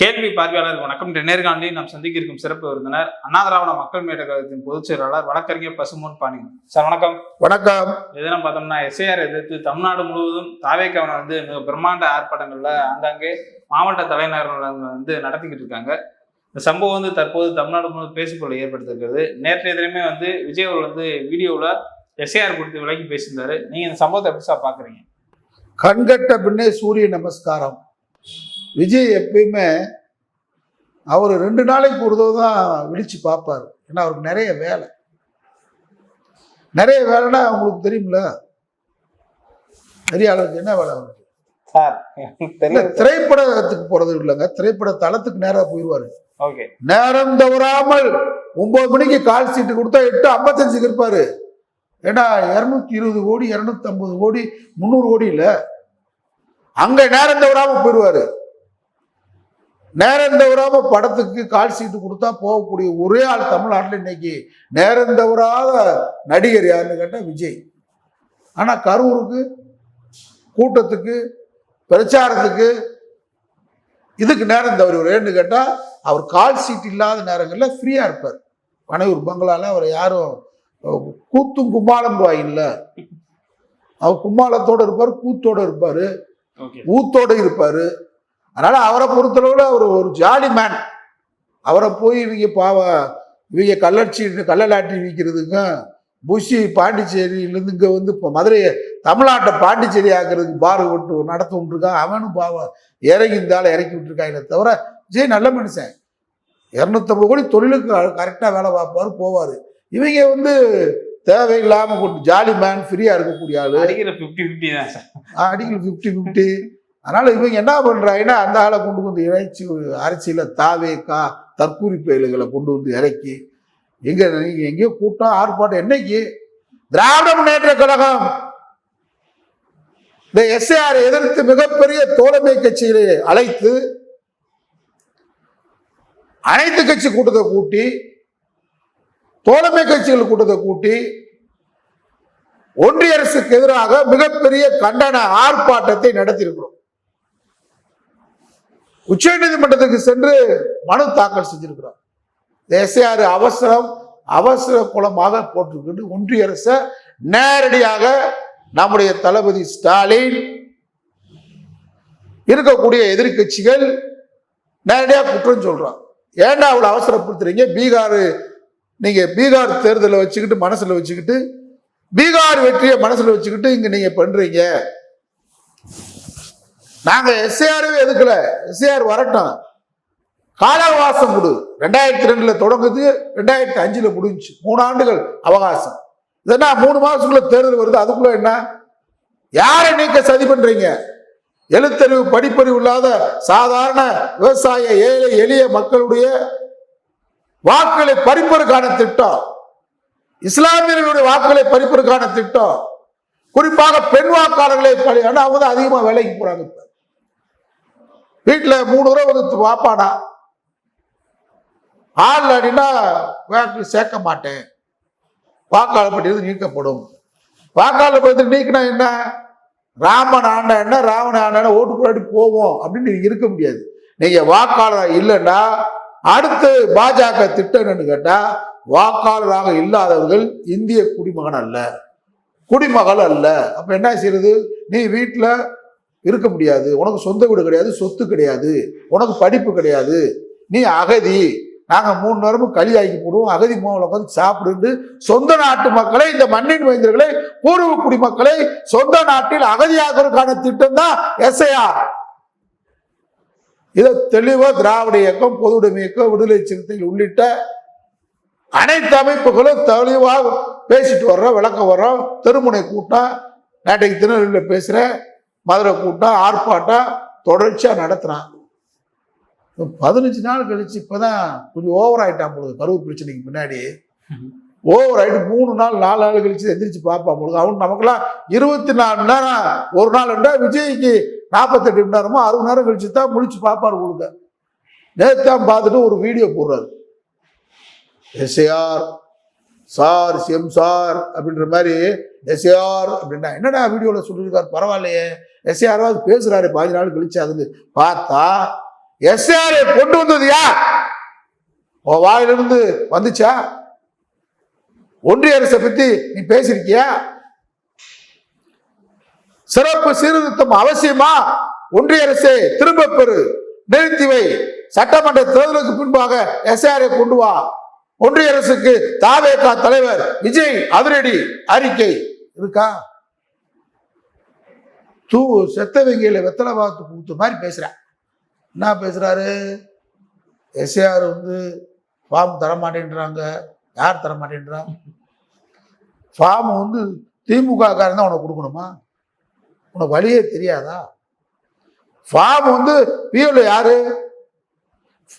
கேள்வி பார்வையாளர் வணக்கம். நேர்காணலில் நாம் சந்திக்க இருக்கும் சிறப்பு விருந்தினர் அண்ணா திராவிட மக்கள் முன்னேற்ற கழகத்தின் பொதுச் செயலாளர் வழக்கறிஞர் பசுமோன் பாணி. சார் வணக்கம். வணக்கம். எதனா பார்த்தோம்னா எஸ்ஐஆர் எதிர்த்து தமிழ்நாடு முழுவதும் தாவேக்காவனை வந்து மிக பிரம்மாண்ட ஆர்ப்பாட்டங்கள்ல ஆங்காங்கே மாவட்ட தலைநகர்கள் வந்து நடத்திக்கிட்டு இருக்காங்க. இந்த சம்பவம் வந்து தற்போது தமிழ்நாடு முழுவதும் பேசுபொருளை ஏற்படுத்திருக்கிறது. நேற்றைய தினமே வந்து விஜய் அவர்கள் வந்து வீடியோவில் எஸ்ஐஆர் குறித்து விலகி பேசியிருந்தாரு. நீங்க இந்த சம்பவத்தை எப்படி சார் பாக்குறீங்க? கண்கட்ட பின்னே சூரிய நமஸ்காரம். விஜய் எப்பயுமே அவர் ரெண்டு நாளைக்கு ஒரு தடவை தான் விழிச்சு பார்ப்பார். ஏன்னா அவருக்கு நிறைய வேலை. நிறைய வேலைன்னா உங்களுக்கு தெரியுமில்ல பெரிய அளவுக்கு என்ன வேலை அவருக்கு? திரைப்படத்துக்கு போறது இல்லைங்க. திரைப்பட தளத்துக்கு நேரா போயிடுவாரு நேரம் தவறாமல் ஒன்பது மணிக்கு கால் சீட்டு கொடுத்தா எட்டு ஐம்பத்தஞ்சுக்கு இருப்பாரு. ஏன்னா இரநூத்தி இருபது கோடி இரநூத்தி ஐம்பது கோடி முந்நூறு கோடி இல்ல. அங்க நேரம் தவறாம போயிடுவாரு நேரம் தவறாம படத்துக்கு கால் சீட்டு கொடுத்தா போகக்கூடிய ஒரே ஆள் தமிழ்நாட்டில் இன்னைக்கு நேரம் தவறாத நடிகர் யாருன்னு கேட்டா விஜய். ஆனா கரூருக்கு கூட்டத்துக்கு பிரச்சாரத்துக்கு இதுக்கு நேரம் தவறுவார் ஏன்னு கேட்டால் அவர் கால் சீட் இல்லாத நேரங்களில் ஃப்ரீயாக இருப்பார். பனையூர் பங்களால அவர் யாரும் கூத்தும் கும்மாளம் இல்லை. அவர் கும்மாளத்தோடு இருப்பார் கூத்தோடு இருப்பார். ஊத்தோடு இருப்பார். அதனால் அவரை பொறுத்தளவில் அவர் ஒரு ஜாலி மேன் அவரை போய் இவங்க பாவ இவங்க கள்ளச்சி கள்ளலாட்டி விற்கிறதுக்கும் புஷி பாண்டிச்சேரியிலேருந்து இங்கே வந்து இப்போ மதுரையை தமிழ்நாட்டை பாண்டிச்சேரி ஆக்குறதுக்கு பார் விட்டு நடத்த விட்டுருக்கான் அவனும் பாவம் இறங்கி இருந்தாலும் இறக்கி விட்டுருக்காங்களே தவிர விஜய் நல்ல மனுஷன். இரநூத்தம்பது கோடி தொழிலுக்கு கரெக்டாக வேலை பார்ப்பாரு போவார். இவங்க வந்து தேவையில்லாமல் கொண்டு ஜாலி மேன் ஃப்ரீயாக இருக்கக்கூடிய ஆள். அடிக்கிற ஃபிஃப்டி ஃபிஃப்டி தான். சார் அடிக்கல் ஃபிஃப்டி ஃபிஃப்டி அதனால் இவங்க என்ன பண்ணுறாங்கன்னா அந்த ஆளை கொண்டு வந்து இறைச்சி அரசியல தாவே கா தற்கூரி பயல்களை கொண்டு வந்து இறக்கி எங்கே நீங்கள் எங்கேயோ கூட்டம் ஆர்ப்பாட்டம் என்னைக்கு? திராவிட முன்னேற்ற கழகம். இந்த எஸ்ஏஆர் எதிர்த்து மிகப்பெரிய தோழமை கட்சிகளை அழைத்து அனைத்து கட்சி கூட்டத்தை கூட்டி தோழமை கட்சிகள் கூட்டத்தை கூட்டி ஒன்றிய அரசுக்கு எதிராக மிகப்பெரிய கண்டன ஆர்ப்பாட்டத்தை நடத்தியிருக்கிறோம். உச்ச நீதிமன்றத்துக்கு சென்று மனு தாக்கல் செஞ்சிருக்கிறார். எஸ்ஏஆர் அவசரம் அவசர குலமாக போட்டிருக்கின்ற ஒன்றிய அரசை நேரடியாக நம்முடைய தளபதி ஸ்டாலின் இருக்கக்கூடிய எதிர்க்கட்சிகள் நேரடியாக குற்றம் சொல்றான். ஏன்டா அவ்வளோ அவசரப்படுத்துறீங்க? பீகார் நீங்க பீகார் தேர்தலை வச்சுக்கிட்டு மனசுல வச்சுக்கிட்டு பீகார் வெற்றியை மனசுல வச்சுக்கிட்டு இங்க நீங்க பண்றீங்க? நாங்க எஸ்ஏஆரவே எதுக்கல? எஸ்ஏஆர் வரட்டும். காலாவகாசம் கொடு. ரெண்டாயிரத்தி ரெண்டுல தொடங்குது ரெண்டாயிரத்தி அஞ்சுல முடிஞ்சு. மூணு ஆண்டுகள் அவகாசம். இதென்னா மூணு மாசத்துக்குள்ள தேர்தல் வருது அதுக்குள்ள என்ன? யாரை நீக்க சதி பண்றீங்க? எழுத்தறிவு படிப்பறிவு இல்லாத சாதாரண விவசாய ஏழை எளிய மக்களுடைய வாக்குகளை பறிப்பதற்கான திட்டம். இஸ்லாமியர்களுடைய வாக்குகளை பறிப்பதற்கான திட்டம். குறிப்பாக பெண் வாக்காளர்களை அவங்க தான் அதிகமா வேலைக்கு போறாங்க இப்ப. வீட்டில் மூணு ரூபா வந்து வாப்பாடா. ஆள் அப்படின்னா சேர்க்க மாட்டேன். வாக்காளர் நீக்கப்படும். வாக்காளர் பட்டியல் நீக்கினா என்ன? ராமன் ஆண்டா என்ன? ராவண ஆண்டா ஓட்டு போராடி போவோம் அப்படின்னு இருக்க முடியாது. நீங்க வாக்காளர் இல்லைன்னா அடுத்து பாஜக திட்டம் என்னன்னு கேட்டா வாக்காளராக இல்லாதவர்கள் இந்திய குடிமகன் அல்ல. குடிமகள் அல்ல. அப்ப என்ன செய்யறது? நீ வீட்டுல இருக்க முடியாது. உனக்கு சொந்த வீடு கிடையாது சொத்து கிடையாது. உனக்கு படிப்பு கிடையாது. நீ அகதி. நாங்கள் மூணு நேரமும் களி ஆக்கி போடுவோம். அகதி மூலம் உட்காந்து சாப்பிடுண்டு. சொந்த நாட்டு மக்களை இந்த மண்ணின் மைந்தர்களை பூர்வ குடிமக்களை சொந்த நாட்டில் அகதியாக்குறதுக்கான திட்டம் தான் எஸ்ஐயா இதை தெளிவாக திராவிட இயக்கம் பொது உடைமை இயக்கம் விடுதலை சிறுத்தைகள் உள்ளிட்ட அனைத்து அமைப்புகளும் தெளிவாக பேசிட்டு வர்றோம் விளக்கம் வர்றோம். தெருமுனை கூட்டம் நேற்றைக்கு திருநெல்வேலியில் பேசுகிறேன் மதுரை கூட்டம் ஆர்ப்பாட்டம் தொடர்ச்சியாக நடத்துகிறான் பதினஞ்சு நாள் கழிச்சு இப்போதான் கொஞ்சம் ஓவர் ஆகிட்டான் பொழுது கரூர் பிரச்சனைக்கு முன்னாடி. ஓவர் ஆகிட்டு மூணு நாள் நாலு நாள் கழிச்சு எந்திரிச்சு பார்ப்பான் பொழுது அவன் நமக்கெல்லாம் இருபத்தி நாலு மணி நேரம் ஒரு நாள் என்றால் விஜய்க்கு நாற்பத்தெட்டு மணி நேரமோ அறுபது நேரம் கழிச்சு தான் முழிச்சு பார்ப்பாரு பொழுது. நேத்தான் பார்த்துட்டு ஒரு வீடியோ போடுறாரு. எஸ்ஏஆர் சார் சிஎம் சார் அப்படின்ற மாதிரி எஸ்ஏஆர் அப்படின்னா என்னடா வீடியோவில் சொல்லியிருக்காரு பரவாயில்லையே. எஸ்ஏஆராவது பேசுறாரு பாஞ்சு நாள் கழிச்சு அதுன்னு. பார்த்தா எஸ்ஆர்ஐ கொண்டு வந்தது யார்? உன் வாயிலிருந்து வந்துச்சா? ஒன்றிய அரசை பத்தி நீ பேசிருக்கியா சிறப்பு சீர்திருத்தம் அவசியமா? ஒன்றிய அரசே திரும்ப பெறு. நிறுத்தி வை. சட்டமன்ற தேர்தலுக்கு பின்பாக எஸ்ஆர்ஐ கொண்டு வா. ஒன்றிய அரசுக்கு தாவேகா தலைவர் விஜய் அதிரடி அறிக்கை இருக்கா? தூ செத்தவங்கையில் வெத்தலை பார்த்து கொடுத்த மாதிரி பேசுகிறா என்ன பேசுகிறாரு எஸ்ஏஆர் வந்து ஃபார்ம் தரமாட்டேன்றாங்க. யார் தரமாட்டேன்றான் ஃபார்ம் வந்து திமுக காரன் தான் உனக்கு கொடுக்கணுமா? உனக்கு வழியே தெரியாதா? ஃபார்ம் வந்து பிஎல்ஓ யாரு?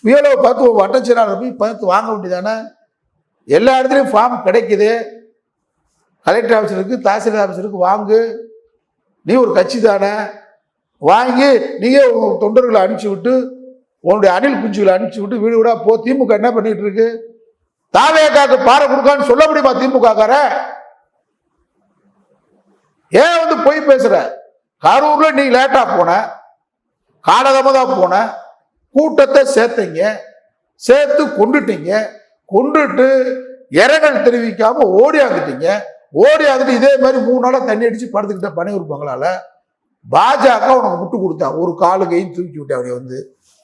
பிஎல்ஓ பார்த்து ஒரு போய் பார்த்து வாங்க வேண்டியதானே? எல்லா இடத்துலையும் ஃபார்ம் கிடைக்குது. கலெக்டர் ஆஃபீஸருக்கு தாசில்தார் ஆஃபீஸருக்கு வாங்கு. நீ ஒரு கட்சி தானே? வாங்கி நீயே தொண்டர்களை அனுப்பிச்சி விட்டு உன்னுடைய அணில் குஞ்சுகளை அனுப்பிச்சு விட்டு வீடு வீடாக போ. திமுக என்ன பண்ணிட்டு இருக்கு தாவேக்காக்கு பாறை கொடுக்கான்னு சொல்ல முடியுமா திமுக ஏன் வந்து பொய் பேசுற? கரூர்ல நீ லேட்டா போன காலகமதா போன கூட்டத்தை சேர்த்தீங்க சேர்த்து கொண்டுட்டீங்க கொண்டுட்டு இரங்கல் தெரிவிக்காம ஓடி ஓடியாந்துட்டு இதே மாதிரி மூணு நாளாக தண்ணி அடித்து படுத்துக்கிட்ட பணி இருப்பாங்களால பாஜக உனக்கு முட்டு கொடுத்தான் ஒரு காலு கையும் தூக்கி விட்டு அவனை வந்து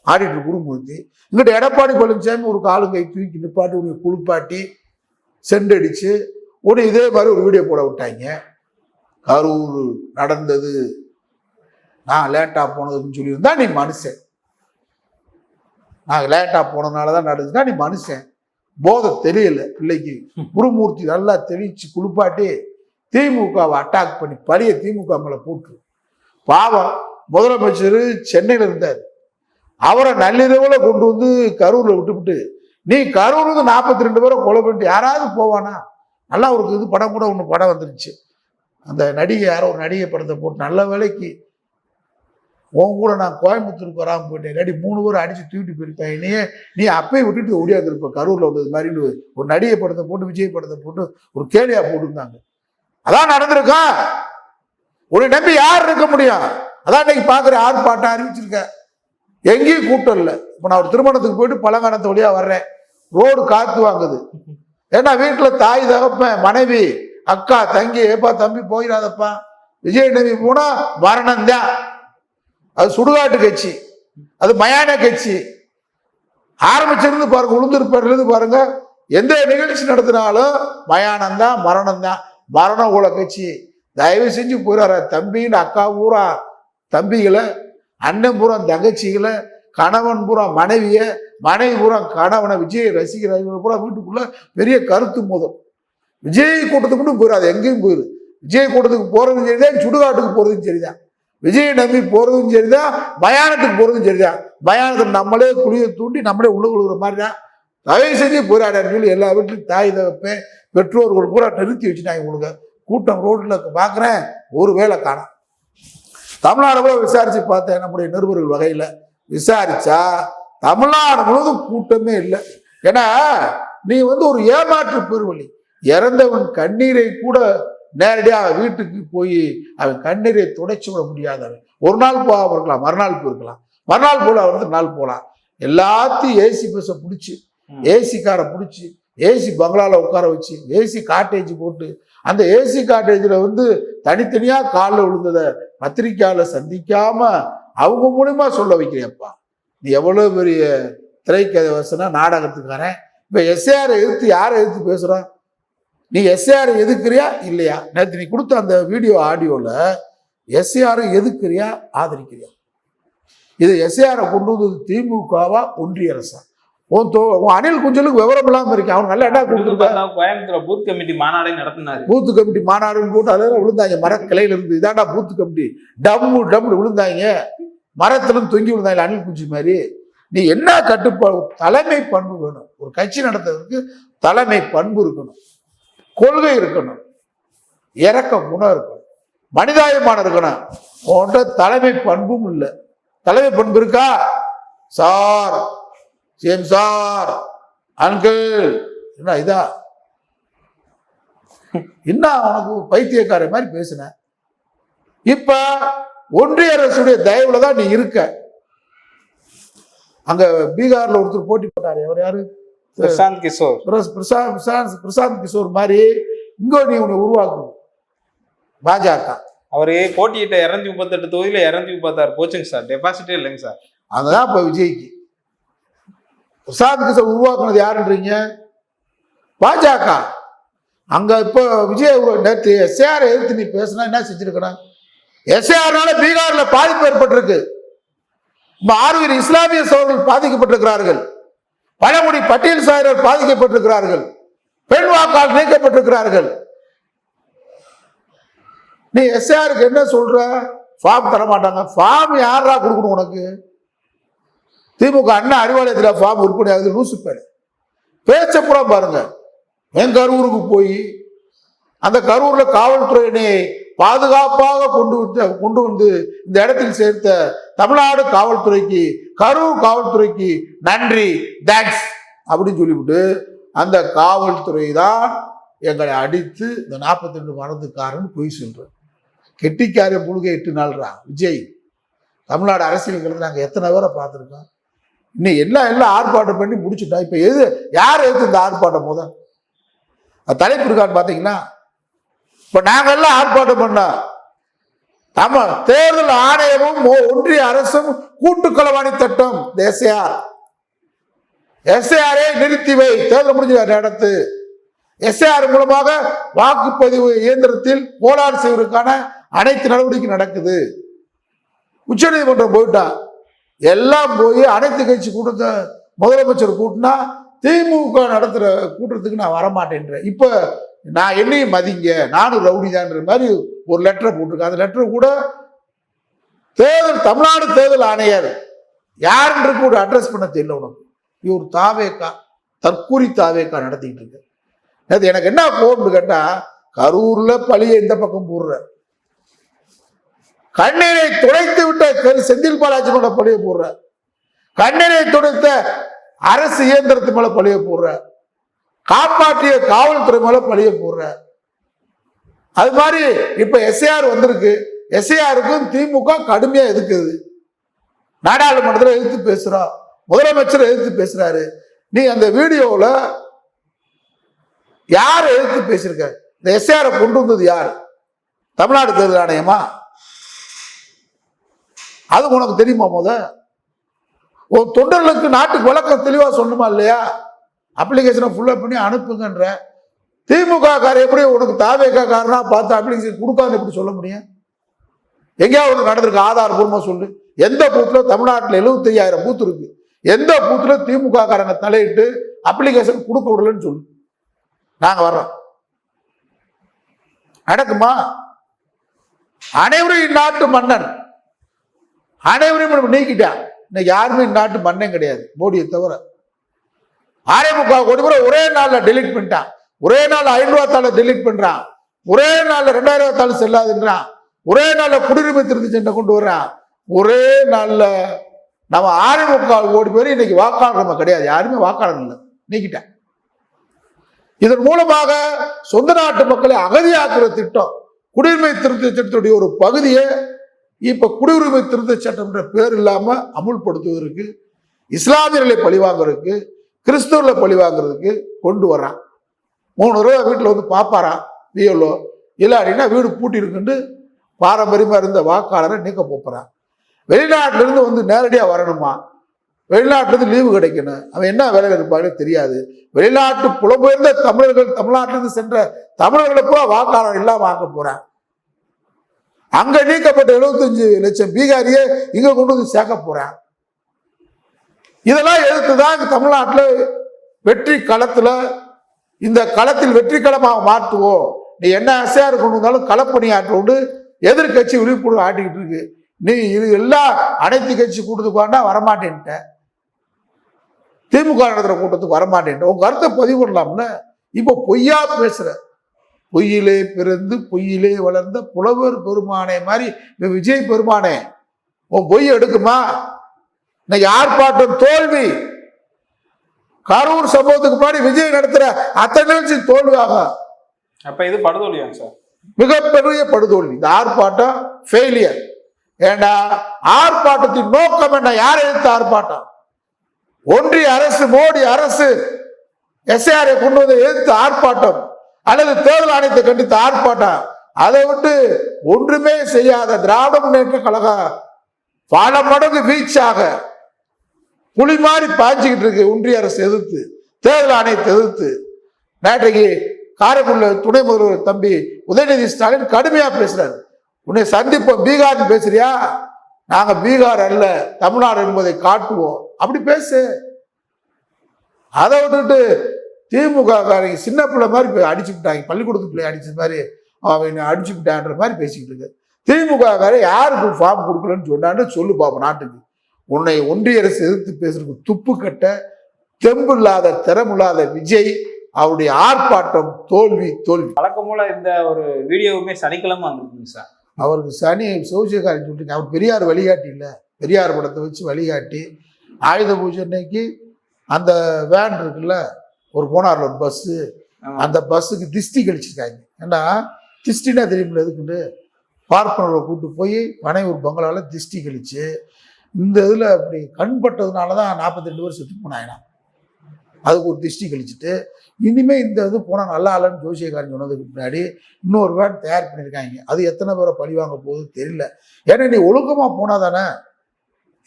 ஆடிட்டு குருமூர்த்தி இங்கிட்ட எடப்பாடி பழனிசாமி ஒரு காலு கை தூக்கி நிப்பாட்டி உன்னை குளிப்பாட்டி செண்டடிச்சு உடனே இதே மாதிரி ஒரு வீடியோ போட விட்டாங்க. கரூர் நடந்தது நான் லேட்டாக போனதுன்னு சொல்லியிருந்தா நீ மனுஷன். நான் லேட்டாக போனதுனால தான் நடந்துச்சுன்னா நீ மனுஷன். போதை தெரியல பிள்ளைக்கு. குருமூர்த்தி நல்லா தெளிச்சு குளிப்பாட்டி திமுகவை அட்டாக் பண்ணி பழிய திமுக மேலே போட்டு பாவம் முதலமைச்சர் சென்னையில் இருந்தார். அவரை நள்ளிரவில் கொண்டு வந்து கரூரில் விட்டுவிட்டு நீ கரூர் வந்து நாற்பத்தி ரெண்டு பேரை கொலை பண்ணிட்டு யாராவது போவானா? நல்லா ஒரு இது படம் கூட ஒன்று படம் வந்துருச்சு. அந்த நடிகை யாரோ ஒரு நடிகை படத்தை போட்டு நல்ல வேலைக்கு உன் கூட நான் கோயம்புத்தூருக்கு வராமல் போயிட்டேன். இல்லாட்டி மூணு பேரும் அடிச்சு தூக்கிட்டு போயிருப்பேன். நீயே நீ அப்பயே விட்டுட்டு ஓடியாந்துருப்ப கரூரில் வந்தது மாதிரி ஒரு நடிகை படத்தை போட்டு விஜய் படத்தை போட்டு ஒரு கேலியா போட்டுருந்தாங்க. அதான் நடந்திருக்கா? உன்னை நம்பி யார் இருக்க முடியும்? அதான் இன்னைக்கு பார்க்குற ஆர்ப்பாட்டம் அறிவிச்சிருக்க. எங்கேயும் கூட்டம் இல்லை. இப்போ நான் ஒரு திருமணத்துக்கு போயிட்டு பழங்காலத்து வழியா வர்றேன். ரோடு காத்து வாங்குது. ஏன்னா வீட்டில் தாய் தகப்பேன் மனைவி அக்கா தங்கி ஏப்பா தம்பி போயிடாதப்பா. விஜய் நம்பி போனா மரணம் தான் அது சுடுகாட்டு கட்சி அது மயான கட்சி. ஆரம்பிச்சிருந்து பாருங்க உளுந்தூர்பேட்டிலிருந்து பாருங்க எந்த நிகழ்ச்சி நடத்தினாலும் மயானம் தான் மரணம் தான் மரண உல கட்சி. தயவு செஞ்சு போயிடார தம்பின்னு அக்கா பூரா தம்பிகளை அண்ணன் பூரா தங்கச்சிகளை கணவன் பூரா மனைவிய மனைவி பூரா கணவனை விஜய் ரசிகர்கள் பூரா வீட்டுக்குள்ள பெரிய கருத்து மோதல். விஜய் கூட்டத்துக்கு மட்டும் போயிடாது எங்கேயும் போயிரு. விஜய் கூட்டத்துக்கு போறதும் சரிதான் சுடுகாட்டுக்கு போறதும் சரிதான். விஜயை நம்பி போகிறதும் சரிதான் மயானத்துக்கு போகிறதும் சரிதான். மயானத்தில் நம்மளே குழியை தூண்டி நம்மளே உள்ள கொடுக்குற மாதிரி தான் தயவு செஞ்சு போராடான்னு சொல்லி எல்லா வீட்லையும் தாய் தகப்பேன் பெற்றோர்கள் பூரா நிறுத்தி வச்சுட்டாங்க உங்களுக்கு கூட்டம் ரோட்டில் பார்க்குறேன் ஒரு வேலை காணும். தமிழ்நாடு கூட விசாரித்து பார்த்தேன். நம்முடைய நிருபர்கள் வகையில். விசாரிச்சா தமிழ்நாடு முழுவதும் கூட்டமே இல்லை. ஏன்னா நீ வந்து ஒரு ஏமாற்று பெருவழி. இறந்தவன் கண்ணீரை கூட நேரடியாக வீட்டுக்கு போய் அவன் கண்ணீரை துடைச்சு விட முடியாதவன். ஒரு நாள் போகாம இருக்கலாம் மறுநாள் போயிருக்கலாம். மறுநாள் போல வந்து நாள் போகலாம் எல்லாத்தையும் ஏசி பஸ்ஸை பிடிச்சி. ஏசி காரை பிடிச்சி ஏசி பங்களால உட்கார வச்சு ஏசி காட்டேஜ் போட்டு அந்த ஏசி காட்டேஜில் வந்து தனித்தனியாக காலில் விழுந்ததை பத்திரிக்கையாளர் சந்திக்காம அவங்க மூலியமா சொல்ல வைக்கிறியப்பா நீ எவ்வளோ பெரிய திரைக்கதை வசனா நாடகத்துக்காரன். இப்போ எஸ்ஏஆரை எதிர்த்து யாரை எதிர்த்து பேசுகிறான் நீ எஸ்ஏஆரை எதுக்குறியா? இல்லையா. நேற்று நீ கொடுத்த அந்த வீடியோ ஆடியோவில் எஸ்ஏஆரை எதுக்குறியா? ஆதரிக்கிறியா. இது எஸ்ஏஆரை கொண்டு வந்தது திமுகவா ஒன்றிய அரசா? உன் தோ உன் அனில் குஞ்சலுக்கு விவரம் இல்லாமல் இருக்கேன். அவன் நல்லா என்ன கொடுத்துருக்க பார்த்தா கோயம்புத்தூர் பூத் கமிட்டி மாநாடை நடத்தினாரு. பூத்து கமிட்டி மாநாடுன்னு போட்டு அதில் விழுந்தாங்க. மரக்கிளையில இருந்து இதாண்டா பூத்து கமிட்டி. டம்மு டம்மு விழுந்தாங்க. மரத்துல இருந்து தொங்கி விழுந்தாங்க அணில் குச்சி மாதிரி. நீ என்ன கட்டுப்பாடு தலைமை பண்பு வேணும். ஒரு கட்சி நடத்துறதுக்கு தலைமை பண்பு இருக்கணும். கொள்கை இருக்கணும். இறக்க குணம் இருக்கணும். மனிதாயமானம் இருக்கணும். போன்ற தலைமை பண்பும் இல்லை. தலைமை பண்பு இருக்கா? சார். Same sir. அங்கிள். என்ன இதா? என்ன உனக்கு பைத்தியக்கார மாதிரி பேசின? இப்ப ஒன்றிய அரசுடைய தயவுல தான் நீ இருக்க. அங்க பீகார்ல ஒருத்தர் போட்டி போட்டார். அவர் யாரு? பிரசாந்த் கிஷோர். பிரசாந்த் பிரசாந்த் பிரசாந்த் கிஷோர் மாதிரி இங்க நீ உன்னை உருவாக்கணும் பாஜக. அவரு போட்டியிட்ட இருநூத்தி முப்பத்தெட்டு தொகுதியில இருநூத்தி முப்பத்தாறு போச்சுங்க சார். டெபாசிட்டே இல்லைங்க சார். அதுதான் இப்ப விஜய்க்கு. பிரசாந்த் கிஷோர் உருவாக்குனது யாருன்றீங்க? பாஜக. அங்க இப்போ விஜய் நேத்து எஸ்ஏஆர் எதிர்த்து நீ பேசினா என்ன செஞ்சிருக்கணும்? எஸ்ஏஆர்னால பீகார்ல பாதிப்பு ஏற்பட்டிருக்கு. இப்ப ஆறுவீர் இஸ்லாமிய சோழர்கள் பாதிக்கப்பட்டிருக்கிறார்கள். பழங்குடி பட்டியல் சாரர் பாதிக்கப்பட்டிருக்கிறார்கள். பெண் வாக்காளர் நீக்கப்பட்டிருக்கிறார்கள் நீ எஸ்ஆருக்கு என்ன சொல்ற? ஃபார்ம் தர மாட்டாங்க ஃபார்ம் யாரா கொடுக்கணும் உனக்கு? திமுக அண்ணா அறிவாலயத்தில் ஃபார்ம் உருப்படி ஆகுது லூசு பேர் பேச்சப்புறம் பாருங்க. என் கரூருக்கு போய் அந்த கரூரில் காவல்துறையினை பாதுகாப்பாக கொண்டு கொண்டு வந்து இந்த இடத்தில் சேர்த்த தமிழ்நாடு காவல்துறைக்கு கரூர் காவல்துறைக்கு நன்றி தேங்க்ஸ் அப்படின்னு சொல்லிவிட்டு அந்த காவல்துறை தான் எங்களை அடித்து இந்த நாற்பத்தி ரெண்டு மரணத்துக்காரன் பொய் சொல்றேன். கெட்டிக்காரன் புழுகை எட்டு நாள்ரா விஜய். தமிழ்நாடு அரசியலுங்கிறது நாங்கள் எத்தனை பேரை பார்த்துருக்கோம்? இன்னும் எல்லாம் எல்லாம் ஆர்ப்பாட்டம் பண்ணி முடிச்சுட்டா இப்போ எது யார் எது இந்த ஆர்ப்பாட்டம் போத தலைப்பு இருக்கான்னு பார்த்தீங்கன்னா இப்போ நாங்கள் எல்லாம் ஆர்ப்பாட்டம் பண்ணோம் ஆமா தேர்தல் ஆணையமும் ஒ- ஒன்றிய அரசும் கூட்டுக்கொலவாணி களவாணி திட்டம். எஸ்ஏஆர் எஸ்ஏஆரை நிறுத்தி வை. தேர்தல் முடிஞ்ச நடத்து. எஸ்ஏஆர் மூலமாக வாக்குப்பதிவு இயந்திரத்தில் கோளாறு செய்வதற்கான அனைத்து நடவடிக்கை நடக்குது. உச்சநீதிமன்றம் போயிட்டா எல்லாம் போய் அனைத்து கட்சி கூட்டத்தை முதலமைச்சர் கூட்டினா திமுக நடத்துகிற கூட்டத்துக்கு நான் வரமாட்டேன்றேன். இப்போ நான் என்னையும் மதிங்க நானும் ரவுடிதான்ற மாதிரி ஒரு லெட்டரை போட்டிருக்கேன். அந்த லெட்டர் கூட தேர்தல் தமிழ்நாடு தேர்தல் ஆணையர் யாருன்ற கூட அட்ரஸ் பண்ண தெரியல உனக்கு. இவர் தாவேக்கா தற்கூரி தாவேக்கா நடத்திட்டு இருக்கு அது எனக்கு என்ன கோபம்னு கேட்டால் கரூரில் பழிய இந்த பக்கம் போடுற கண்ணீரை துடைத்து விட்ட கரு- செந்தில் பாலாஜி மேல பழிய போடுற கண்ணீரை துடைத்த அரசு இயந்திரத்து மேல பழிய போடுற காப்பாற்றிய காவல்துறை மேல பழிய போடுற. அது மாதிரி இப்ப எஸ்ஏஆர் வந்திருக்கு. எஸ்ஏஆருக்கும் திமுக கடுமையா எதிர்க்குது. நாடாளுமன்றத்தில் எதிர்த்து பேசுறோம் முதலமைச்சர் எதிர்த்து பேசுறாரு. நீ அந்த வீடியோவில் யார் எதிர்த்து பேசியிருக்க? இந்த எஸ்ஏஆரை கொண்டு வந்தது யார்? தமிழ்நாடு தேர்தல் ஆணையமா? அது உனக்கு தெரியுமா முத? உன் தொண்டர்களுக்கு நாட்டுக்கு வழக்கம் தெளிவாக சொல்லணுமா இல்லையா? அப்ளிகேஷனை ஃபுல்லப் பண்ணி அனுப்புங்கன்ற திமுக கார எப்படி உனக்கு தாவேக்கா காரனா பார்த்து அப்ளிகேஷன் கொடுக்காது எப்படி சொல்ல முடியும்? எங்கேயாவது நடந்திருக்கு? ஆதாரபூர்வமா சொல்லு. எந்த பூத்தில் தமிழ்நாட்டில் எழுபத்தையாயிரம் பூத்து இருக்கு. எந்த பூத்தில் திமுக காரங்க தலையிட்டு அப்ளிகேஷன் கொடுக்க விடலன்னு சொல்லு. நாங்கள் வர்றோம். நடக்குமா? அனைவரும் இந்நாட்டு மன்னன். அனைவரையும் நம்ம நீக்கிட்டான் இன்னைக்கு யாருமே இந்நாட்டு மன்னன் கிடையாது. மோடியை தவிர. அதிமுக கோடி கூட ஒரே நாள்ல டெலீட் பண்ணிட்டான். ஒரே நாள் ஐநூறு டெலிட் டெலீட் பண்றான். ஒரே நாள்ல ரெண்டாயிரம் தாள் செல்லாதுன்றான். ஒரே நாள்ல குடியுரிமை திருத்தி சட்டை கொண்டு வர்றான். ஒரே நாள்ல நம்ம அதிமுக ஓடி பேர் இன்னைக்கு வாக்காளர் நம்ம கிடையாது. யாருமே வாக்காளர் இல்லை. நீக்கிட்டேன். இதன் மூலமாக சொந்த நாட்டு மக்களை அகதியாக்குற திட்டம் குடியுரிமை திருத்த சட்டத்துடைய ஒரு பகுதியை இப்ப குடியுரிமை திருத்த சட்டம்ன்ற பேர் இல்லாம அமுல்படுத்துவதற்கு இஸ்லாமியர்களை பழிவாங்கிறதுக்கு கிறிஸ்துவில் பழி வாங்குறதுக்கு கொண்டு வர்றான். மூணு ரூபா வீட்டில் வந்து பார்ப்பாராம் இல்லை இல்லாட்டினா வீடு பூட்டி இருக்குன்ட்டு பாரம்பரியமாக இருந்த வாக்காளரை நீக்க போகிறான் வெளிநாட்டிலேருந்து வந்து நேரடியாக வரணுமா? வெளிநாட்டிலேருந்து லீவு கிடைக்கணும். அவன் என்ன வேலையில் இருப்பான்னு தெரியாது. வெளிநாட்டு புலம்பெயர்ந்த தமிழர்கள் தமிழ்நாட்டிலிருந்து சென்ற தமிழர்களை பூரா வாக்காளர் இல்லாமல் வாங்க போகிறான் அங்கே நீக்கப்பட்ட 75 லட்சம் பீகாரியை இங்கே கொண்டு வந்து சேர்க்க போகிறான் இதெல்லாம் எதிர்த்துதான் தமிழ்நாட்டில் வெற்றி களத்தில் இந்த களத்தில் வெற்றி களமாக மாற்றுவோம் நீ என்ன ஆசையாக இருக்கணுன்னாலும் களப்பணியாற்றோண்டு எதிர்கட்சி விழிப்புணர்வு ஆட்டிக்கிட்டு இருக்கு. நீ இது எல்லாம் அனைத்து கட்சி கூட்டத்துக்கு வேண்டாம் வரமாட்டேன்ட்ட. திமுக நடத்துகிற கூட்டத்துக்கு வரமாட்டேன் உங்கள் கருத்தை பதிவு பண்ணலாம்னு இப்போ பொய்யா பேசுகிற பொய்யிலே பிறந்து பொய்யிலே வளர்ந்த புலவர் பெருமானே மாதிரி விஜய் பெருமானே உன் பொய் எடுக்குமா? இன்னைக்கு ஆர்ப்பாட்டம் தோல்வி. கரூர் சம்பவத்துக்கு முன்னாடி விஜய் நடத்துற அத்தனை நிகழ்ச்சி தோல்வியாகும் அப்ப இது படுதோல்வியாங்க சார். மிகப்பெரிய படுதோல்வி. இந்த ஆர்ப்பாட்டம் ஃபெயிலியர் ஏண்டா ஆர்ப்பாட்டத்தின் நோக்கம் என்ன? யாரை எதிர்த்து ஆர்ப்பாட்டம் ஒன்றிய அரசு மோடி அரசு எஸ்ஐஆரை கொண்டு வந்து எதிர்த்து ஆர்ப்பாட்டம் அல்லது தேர்தல் ஆணையத்தை கண்டித்து ஆர்ப்பாட்டம் அதை விட்டு ஒன்றுமே செய்யாத திராவிட முன்னேற்ற கழகம் பல மடங்கு வீச்சாக. புலி மாதிரி பாய்ச்சிக்கிட்டு இருக்கு ஒன்றிய அரசு எதிர்த்து தேர்தல் ஆணையத்தை எதிர்த்து. நேற்றைக்கு காரைக்குடில துணை முதல்வர் தம்பி உதயநிதி ஸ்டாலின் கடுமையா பேசுறாரு. உன்னை சந்திப்போம் பீகார்னு பேசுறியா? நாங்க பீகார் அல்ல தமிழ்நாடு என்பதை காட்டுவோம். அப்படி பேசு. அதை விட்டுட்டு திமுக காரங்க சின்ன பிள்ளை மாதிரி போய் பள்ளிக்கூடத்து பிள்ளை அடிச்ச மாதிரி அவன் அடிச்சுக்கிட்டான்ற மாதிரி பேசிக்கிட்டு இருக்கு. திமுக யாருக்கு ஃபார்ம் கொடுக்கலன்னு சொன்னான்னு சொல்லு பாப்போம் நாட்டுக்கு. உன்னை ஒன்றிய அரசு எதிர்த்து பேசுறதுக்கு துப்பு கட்ட தெம்பு இல்லாத திறமில்லாத விஜய் அவருடைய ஆர்ப்பாட்டம் தோல்வி தோல்வி. வழக்கம் போல இந்த ஒரு வீடியோவுமே சனிக்கிழமை வந்திருக்குங்க சார். அவருக்கு சனி சௌசியக்காரன் சொல்லிட்டு அவர் பெரியார் வழிகாட்டி இல்லை பெரியார் படத்தை வச்சு வழிகாட்டி ஆயுத பூஜை அன்னைக்கு அந்த வேன் இருக்குல்ல ஒரு போனார்ல ஒரு பஸ்ஸு. அந்த பஸ்ஸுக்கு திஷ்டி கழிச்சிருக்காங்க. ஏன்னா திஷ்டினா தெரியுமில்ல எதுக்குண்டு? பார்ப்பனரை கூட்டு போய் பனையூர் பங்களாவில் திஷ்டி கழிச்சு இந்த இதில் அப்படி கண்பட்டதுனால தான் நாற்பத்தெண்டு வருஷம் செத்து போனாயினா. அதுக்கு ஒரு திஷ்டி கழிச்சிட்டு இனிமேல் இந்த இது போனால் நல்லா இல்லைன்னு ஜோசியக்காரன் சொன்னதுக்கு முன்னாடி இன்னொரு வேன் தயார் பண்ணியிருக்காங்க. அது எத்தனை பேரை பழி வாங்க போகுது தெரியல. ஏன்னா நீ ஒழுக்கமாக போனால் தானே.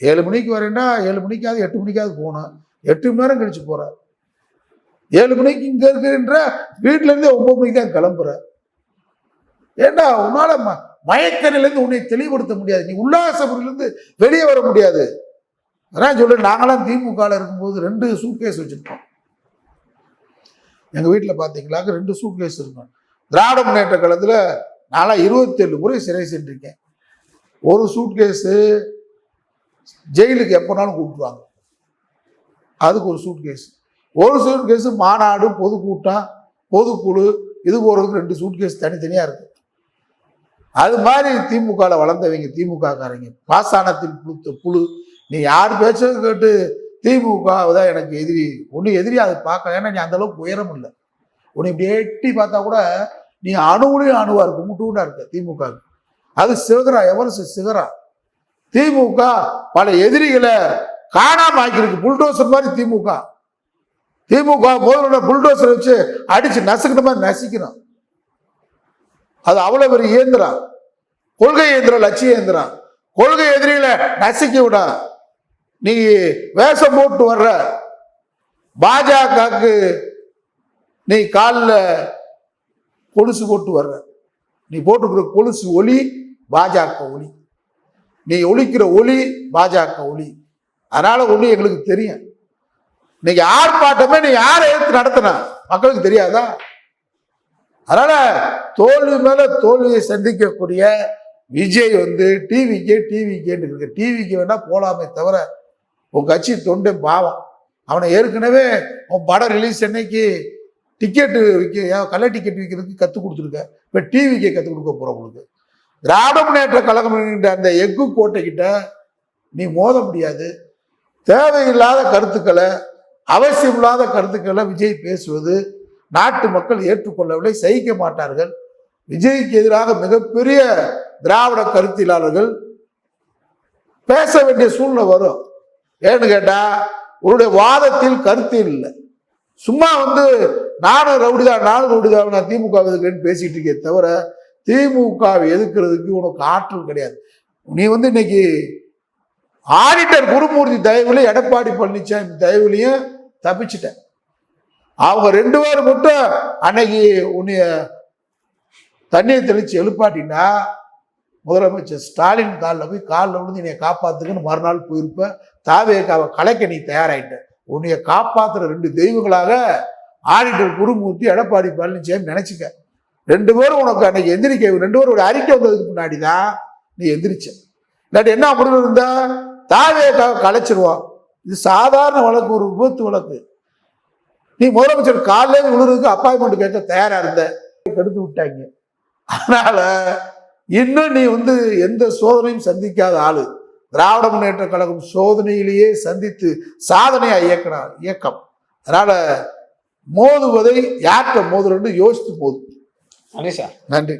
ஏழு மணிக்கு வரேன்னா ஏழு மணிக்காவது எட்டு மணிக்காவது போகணும். எட்டு மணி நேரம் கழிச்சு போகிற ஏழு மணிக்கு இங்கே இருக்குன்ற வீட்டிலேருந்தே ஒம்பது மணிக்கு தான் கிளம்புறேன் ஏண்டா உன்னால ம மயக்கனிலேருந்து உன்னை தெளிவுபடுத்த முடியாது. நீ உல்லாசபுரிலேருந்து வெளியே வர முடியாது. அதான் சொல்லு நாங்களாம் திமுகவில் இருக்கும்போது ரெண்டு சூட்கேஸ் வச்சுருக்கோம். எங்கள் வீட்டில் பார்த்தீங்களாக்க ரெண்டு சூட்கேஸ் இருக்கும். திராவிட முன்னேற்ற காலத்தில் நாலாம் இருபத்தேழு முறை சிறை சென்றிருக்கேன். ஒரு சூட்கேஸு ஜெயிலுக்கு எப்போனாலும் கூப்பிட்டுருவாங்க. அதுக்கு ஒரு சூட்கேஸ் ஒரு சூட்கேஸு மாநாடு பொதுக்கூட்டம் பொதுக்குழு இது போகிறதுக்கு ரெண்டு சூட்கேஸ் தனித்தனியாக இருக்குது அது மாதிரி திமுகவில் வளர்ந்தவங்க திமுக காரங்க பாசானத்தில் புழுத்த புழு. நீ யார் பேச்சதும் கேட்டு திமுக தான் எனக்கு எதிரி. ஒன்றும் எதிரி அதை பார்க்க ஏன்னா நீ அந்தளவுக்கு உயரம் இல்லை. உன்னை இப்படி எட்டி பார்த்தா கூட நீ அணுவுலையும் அணுவாக இருக்கு. முட்டுண்டா இருக்க திமுக. அது சிவகரா எவரசு சிகரா திமுக பல எதிரிகளை காணாம ஆக்கியிருக்கு. புல்டோசர் மாதிரி திமுக. திமுக முதல்ல புல்டோசர் வச்சு அடிச்சு நசுக்கிற மாதிரி நசிக்கணும். அது அவ்வளவு பெரிய இயந்திரம். கொள்கை இயந்திரம் லட்சிய இயந்திரம். கொள்கை எதிரியில நசுக்கி விட நீ வேஷம் போட்டு வர்ற. பாஜகவுக்கு நீ காலில் கொலுசு போட்டு வர்ற. நீ போட்டுக்கிற கொலுசு ஒளி பாஜக ஒளி நீ ஒழிக்கிற ஒளி பாஜக ஒளி அதனால ஒன்று எங்களுக்கு தெரியும். இன்னைக்கு ஆர்ப்பாட்டமே நீ யாரை எடுத்து நடத்தின? மக்களுக்கு தெரியாதா? அதனால தோல்வி மேல தோல்வியை சந்திக்கக்கூடிய விஜய் வந்து டிவிக்கே டிவிக்கேன்னு இருக்கு. டிவிக்கு வேணா போலாமே தவிர உன் கட்சி தொண்டை பாவம். அவனை ஏற்கனவே உன் படம் ரிலீஸ் அன்னைக்கு டிக்கெட்டு விற்க கள்ள டிக்கெட் விற்கிறதுக்கு கற்றுக் கொடுத்துருக்க. இப்போ டிவிக்கே கற்றுக் கொடுக்க போகிற உங்களுக்கு. திராவிட முன்னேற்ற கழகம் என்கின்ற அந்த எஃகு கோட்டைக்கிட்ட நீ மோத முடியாது. தேவையில்லாத கருத்துக்களை அவசியமில்லாத கருத்துக்களை விஜய் பேசுவது நாட்டு மக்கள் ஏற்றுக்கொள்ளவில்லை சகிக்க மாட்டார்கள். விஜய்க்கு எதிராக மிகப்பெரிய திராவிட கருத்தியலாளர்கள் பேச வேண்டிய சூழ்நிலை வரும். ஏன்னு கேட்டா உன்னுடைய வாதத்தில் கருத்து இல்லை. சும்மா வந்து நானும் ரவுடிதான் நானும் ரவுடிதான் நான் திமுக எதுக்குன்னு பேசிட்டு இருக்கேன் தவிர திமுகவை எதுக்குறதுக்கு உனக்கு ஆற்றல் கிடையாது. நீ வந்து இன்னைக்கு ஆடிட்டர் குருமூர்த்தி தயவுலையும் எடப்பாடி பழனிசாமி தயவுலையும் தப்பிச்சிட்ட. அவங்க ரெண்டு பேரும் மட்டும் அன்னைக்கு உன்னைய தண்ணீர் தெளித்து எழுப்பாட்டினா முதலமைச்சர் ஸ்டாலின் காலில் போய் காலில் விழுந்து என்னைய காப்பாற்றுக்குன்னு மறுநாள் போயிருப்ப தாவேக்காவை கலைக்க நீ தயாராகிட்ட உன்னைய காப்பாற்றுற ரெண்டு தெய்வங்களாக ஆடிட்டர் குருமூர்த்தி எடப்பாடி பழனிசாமி நினச்சிக்க. ரெண்டு பேரும் உனக்கு அன்னைக்கு எந்திரிக்க ரெண்டு பேரும் ஒரு அறிக்கை வந்ததுக்கு முன்னாடி தான் நீ எந்திரிச்ச. இல்லாட்டி என்ன அப்படின்னு இருந்தா தாவேக்காவை கலைச்சிருவான். இது சாதாரண வழக்கு ஒரு விபத்து வழக்கு. நீ முதலமைச்சர் காலையில விழுறதுக்கு அப்பாயின்மெண்ட் கேட்க தயாரா இருந்த? கெடுத்து விட்டாங்க. அதனால இன்னும் நீ வந்து எந்த சோதனையும் சந்திக்காத ஆளு. திராவிட முன்னேற்ற கழகம் சோதனையிலேயே சந்தித்து சாதனையா இயக்கினார் இயக்கம். அதனால மோதுவதை யார்கிட்ட மோதுறன்னு யோசித்து போதும். நன்றி சார். நன்றி.